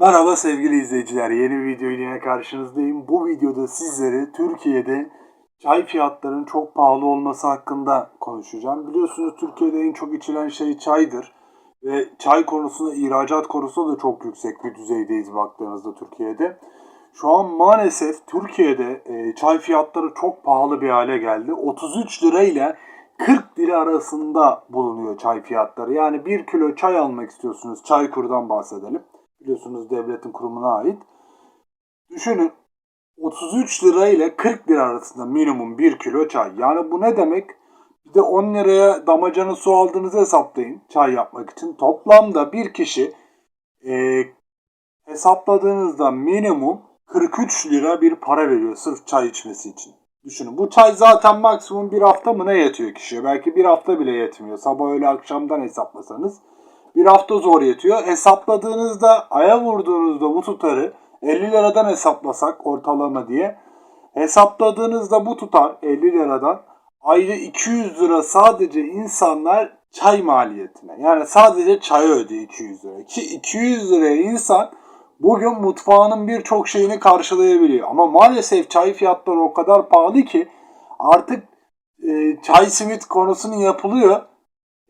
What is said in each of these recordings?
Merhaba sevgili izleyiciler. Yeni bir video yine karşınızdayım. Bu videoda sizlere Türkiye'de çay fiyatlarının çok pahalı olması hakkında konuşacağım. Biliyorsunuz Türkiye'de en çok içilen şey çaydır. Ve çay konusunda, ihracat konusunda da çok yüksek bir düzeydeyiz baktığınızda Türkiye'de. Şu an maalesef Türkiye'de e, çay fiyatları çok pahalı bir hale geldi. 33 lira ile 40 lira arasında bulunuyor çay fiyatları. Yani 1 kilo çay almak istiyorsunuz. Çaykur'dan bahsedelim. Biliyorsunuz devletin kurumuna ait. Düşünün 33 lira ile 40 lira arasında minimum 1 kilo çay. Yani bu ne demek? Bir de 10 liraya damacana su aldığınızı hesaplayın çay yapmak için. Toplamda bir kişi e, hesapladığınızda minimum 43 lira bir para veriyor sırf çay içmesi için. Düşünün bu çay zaten maksimum bir hafta mı ne yetiyor kişiye? Belki bir hafta bile yetmiyor. Sabah öğle akşamdan hesaplasanız. Bir hafta zor yetiyor. Hesapladığınızda aya vurduğunuzda bu tutarı 50 liradan hesaplasak ortalama diye. Hesapladığınızda bu tutar 50 liradan ayda 200 lira sadece insanlar çay maliyetine. Yani sadece çay ödüyor 200 lira. Ki 200 liraya insan bugün mutfağının birçok şeyini karşılayabiliyor. Ama maalesef çay fiyatları o kadar pahalı ki artık e, çay simit konusunu yapılıyor.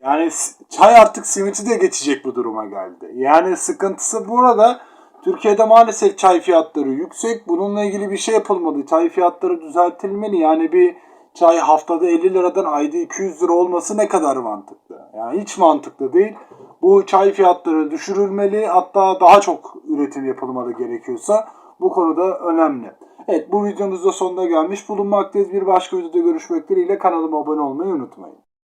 Yani çay artık simiti de geçecek bu duruma geldi. Yani sıkıntısı burada. Türkiye'de maalesef çay fiyatları yüksek. Bununla ilgili bir şey yapılmadı. Çay fiyatları düzeltilmeli. Yani bir çay haftada 50 liradan ayda 200 lira olması ne kadar mantıklı? Yani hiç mantıklı değil. Bu çay fiyatları düşürülmeli. Hatta daha çok üretim yapılmalı gerekiyorsa bu konuda önemli. Evet bu videomuzda sonuna gelmiş bulunmaktayız. Bir başka videoda görüşmek dileğiyle kanalıma abone olmayı unutmayın.